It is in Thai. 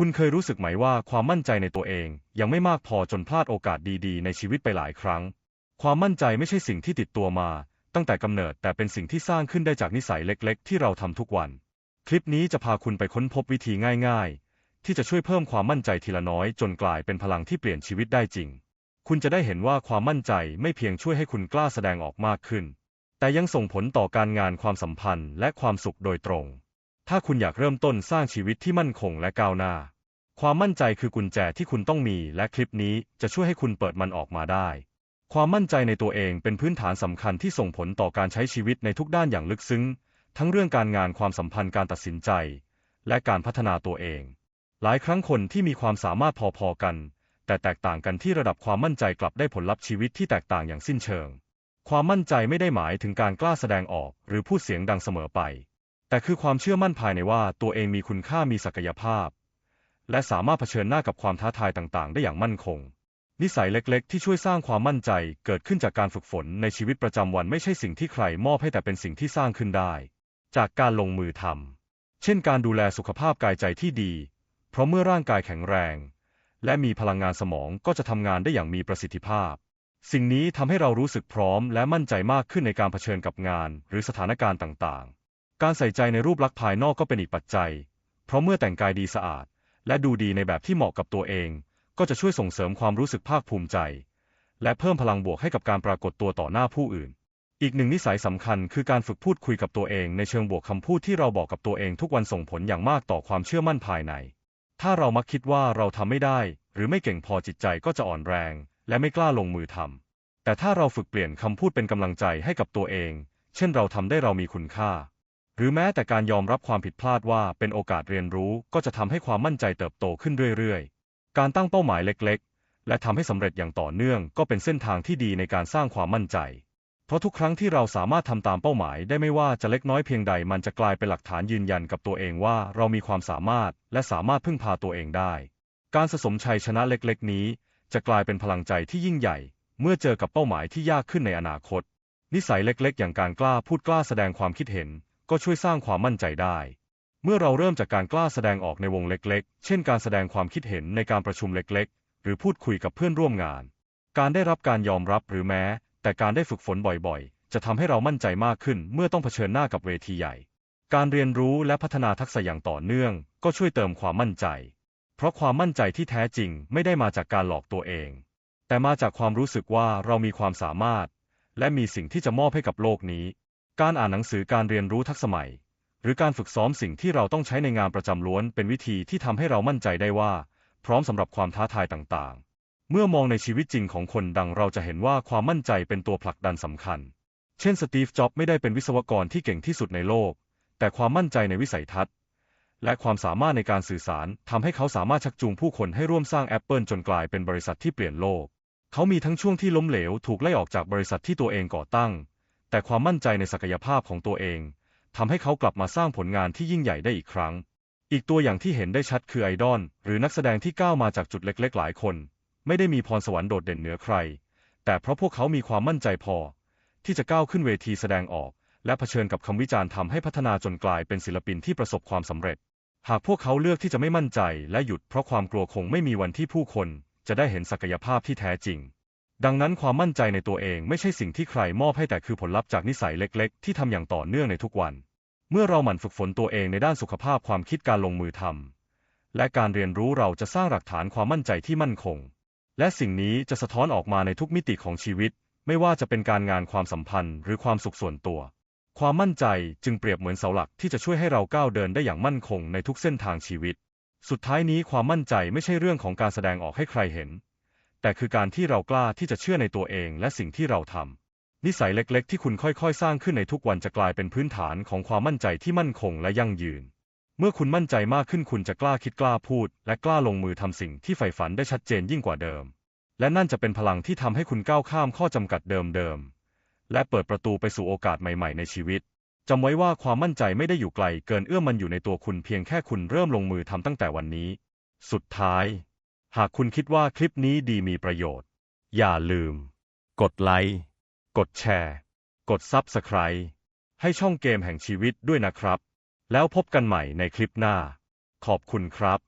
คุณเคยรู้สึกไหมว่าความมั่นใจในตัวเอง ยังไม่มากพอจนพลาดโอกาสดีๆ ในชีวิตไปหลายครั้ง ความมั่นใจไม่ใช่สิ่งที่ติดตัวมา ตั้งแต่กำเนิดแต่เป็นสิ่งที่สร้างขึ้นได้จากนิสัยเล็กๆ ที่เราทำทุกวัน คลิปนี้จะพาคุณไปค้นพบวิธีง่ายๆ ที่จะช่วยเพิ่มความมั่นใจทีละน้อย จนกลายเป็นพลังที่เปลี่ยนชีวิตได้จริง คุณจะได้เห็นว่าความมั่นใจไม่เพียงช่วยให้คุณกล้าแสดงออกมากขึ้น แต่ยังส่งผลต่อการงานความสัมพันธ์ และความสุขโดยตรง ถ้าคุณอยากเริ่มต้นสร้างชีวิตที่มั่นคงและก้าวหน้า ความมั่นใจคือกุญแจที่คุณต้องมี และคลิปนี้จะช่วยให้คุณเปิดมันออกมาได้ ความมั่นใจในตัวเองเป็นพื้นฐานสำคัญที่ส่งผลต่อการใช้ชีวิตในทุกด้านอย่างลึกซึ้ง ทั้งเรื่องการงานความสัมพันธ์การตัดสินใจ และการพัฒนาตัวเอง หลายครั้งคนที่มีความสามารถพอๆกัน แต่แตกต่างกันที่ระดับความมั่นใจกลับได้ผลลัพธ์ชีวิตที่แตกต่างอย่างสิ้นเชิง ความมั่นใจไม่ได้หมายถึงการกล้าแสดงออก หรือพูดเสียงดังเสมอไป แต่คือความเชื่อมั่นภายในว่าตัวเองมีคุณค่ามีศักยภาพ และสามารถเผชิญหน้ากับความท้าทายต่างๆ ได้อย่างมั่นคง นิสัยเล็กๆ ที่ช่วยสร้างความมั่นใจเกิดขึ้นจากการฝึกฝนในชีวิตประจำวันไม่ใช่สิ่งที่ใครมอบให้แต่เป็นสิ่งที่สร้างขึ้นได้ จากการลงมือทำเช่นการดูแลสุขภาพกายใจที่ดี เพราะเมื่อร่างกายแข็งแรง และมีพลังงานสมองก็จะทำงานได้อย่างมีประสิทธิภาพสิ่งนี้ทำให้เรารู้สึกพร้อมและมั่นใจมากขึ้นในการเผชิญกับงานหรือสถานการณ์ต่างๆ การใส่ใจในรูปลักษณ์ภายนอกก็เป็นอีกปัจจัย เพราะเมื่อแต่งกายดีสะอาด และดูดีในแบบที่เหมาะกับตัวเอง ก็จะช่วยส่งเสริมความรู้สึกภาคภูมิใจ และเพิ่มพลังบวกให้กับการปรากฏตัวต่อหน้าผู้อื่น อีกหนึ่งนิสัยสำคัญคือการฝึกพูดคุยกับตัวเองในเชิงบวกคำพูดที่เราบอกกับตัวเองทุกวันส่งผลอย่างมากต่อความเชื่อมั่นภายใน ถ้าเรามักคิดว่าเราทำไม่ได้ หรือไม่เก่งพอจิตใจก็จะอ่อนแรง และไม่กล้าลงมือทำแต่ถ้าเราฝึกเปลี่ยนคำพูดเป็นกำลังใจให้กับตัวเอง เช่นเราทำได้เรามีคุณค่า หรือแม้แต่การยอมรับความผิดพลาดว่าเป็นโอกาสเรียนรู้ก็จะทำให้ความมั่นใจเติบโตขึ้นเรื่อยๆ การตั้งเป้าหมายเล็กๆ และทำให้สำเร็จอย่างต่อเนื่องก็เป็นเส้นทางที่ดีในการสร้างความมั่นใจ เพราะทุกครั้งที่เราสามารถทำตามเป้าหมายได้ไม่ว่าจะเล็กน้อยเพียงใดมันจะกลายเป็นหลักฐานยืนยันกับตัวเองว่าเรามีความสามารถและสามารถพึ่งพาตัวเองได้ การสะสมชัยชนะเล็กๆ นี้ จะกลายเป็นพลังใจที่ยิ่งใหญ่ เมื่อเจอกับเป้าหมายที่ยากขึ้นในอนาคต นิสัยเล็กๆ อย่างการกล้าพูดกล้าแสดงความคิดเห็น ก็ช่วยสร้างความมั่นใจได้ เมื่อเราเริ่มจากการกล้าแสดงออกในวงเล็กๆ เช่นการแสดงความคิดเห็นในการประชุมเล็กๆ หรือพูดคุยกับเพื่อนร่วมงาน การได้รับการยอมรับหรือแม้ แต่การได้ฝึกฝนบ่อยๆ จะทำให้เรามั่นใจมากขึ้นเมื่อต้องเผชิญหน้ากับเวทีใหญ่ การเรียนรู้และพัฒนาทักษะอย่างต่อเนื่อง ก็ช่วยเติมความมั่นใจ เพราะความมั่นใจที่แท้จริงไม่ได้มาจากการหลอกตัวเอง แต่มาจากความรู้สึกว่าเรามีความสามารถ และมีสิ่งที่จะมอบให้กับโลกนี้ การอ่านหนังสือการเรียนรู้ทักษะใหม่ หรือการฝึกซ้อมสิ่งที่เราต้องใช้ในงานประจำล้วน เป็นวิธีที่ทำให้เรามั่นใจได้ว่า พร้อมสำหรับความท้าทายต่างๆ เมื่อมองในชีวิตจริงของคนดังเราจะเห็นว่าความมั่นใจเป็นตัวผลักดันสำคัญ เช่นสตีฟ จ็อบส์ไม่ได้เป็นวิศวกรที่เก่งที่สุดในโลก แต่ความมั่นใจในวิสัยทัศน์ และความสามารถในการสื่อสารทำให้เขาสามารถชักจูงผู้คนให้ร่วมสร้างแอปเปิลจนกลายเป็นบริษัทที่เปลี่ยนโลก เขามีทั้งช่วงที่ล้มเหลวถูกไล่ออกจากบริษัทที่ตัวเองก่อตั้ง แต่ความมั่นใจในศักยภาพของตัวเองทำให้เขากลับมาสร้างผลงานที่ยิ่งใหญ่ได้อีกครั้ง อีกตัวอย่างที่เห็นได้ชัดคือไอดอลหรือนักแสดงที่ก้าวมาจากจุดเล็กๆ หลายคน ไม่ได้มีพรสวรรค์โดดเด่นเหนือใคร แต่เพราะพวกเขามีความมั่นใจพอ ที่จะก้าวขึ้นเวทีแสดงออก และเผชิญกับคำวิจารณ์ทำให้พัฒนาจนกลายเป็นศิลปินที่ประสบความสำเร็จ หากพวกเขาเลือกที่จะไม่มั่นใจและหยุดเพราะความกลัวคงไม่มีวันที่ผู้คน จะได้เห็นศักยภาพที่แท้จริง ดังนั้นความมั่นใจในตัวเองไม่ใช่สิ่งที่ใครมอบให้แต่คือผลลัพธ์จากนิสัยเล็กๆ ที่ทำอย่างต่อเนื่องในทุกวัน เมื่อเราหมั่นฝึกฝนตัวเองในด้านสุขภาพความคิดการลงมือทำและการเรียนรู้เราจะสร้างหลักฐานความมั่นใจที่มั่นคง และสิ่งนี้จะสะท้อนออกมาในทุกมิติของชีวิต ไม่ว่าจะเป็นการงานความสัมพันธ์ หรือความสุขส่วนตัว ความมั่นใจจึงเปรียบเหมือนเสาหลักที่จะช่วยให้เราก้าวเดินได้อย่างมั่นคงในทุกเส้นทางชีวิต สุดท้ายนี้ความมั่นใจไม่ใช่เรื่องของการแสดงออกให้ใครเห็น แต่คือการที่เรากล้าที่จะเชื่อในตัวเองและสิ่งที่เราทำนิสัยเล็กๆ ที่คุณค่อยๆ สร้างขึ้นในทุกวันจะกลายเป็นพื้นฐานของความมั่นใจที่มั่นคงและยั่งยืน เมื่อคุณมั่นใจมากขึ้นคุณจะกล้าคิดกล้าพูด และกล้าลงมือทำสิ่งที่ใฝ่ฝันได้ชัดเจนยิ่งกว่าเดิม และนั่นจะเป็นพลังที่ทำให้คุณก้าวข้ามข้อจำกัดเดิมๆและเปิดประตูไปสู่โอกาสใหม่ ๆ ในชีวิตจำไว้ว่าความมั่นใจไม่ได้อยู่ไกลเกินเอื้อมมันอยู่ในตัวคุณเพียงแค่คุณเริ่มลงมือทำตั้งแต่วันนี้ สุดท้าย หากคุณคิดว่าคลิปนี้ดีมีประโยชน์ อย่าลืม กดไลค์ กดแชร์ กดซับสไคร b e ให้ช่องเกมแห่งชีวิตด้วยนะครับ แล้วพบกันใหม่ในคลิปหน้า ขอบคุณครับ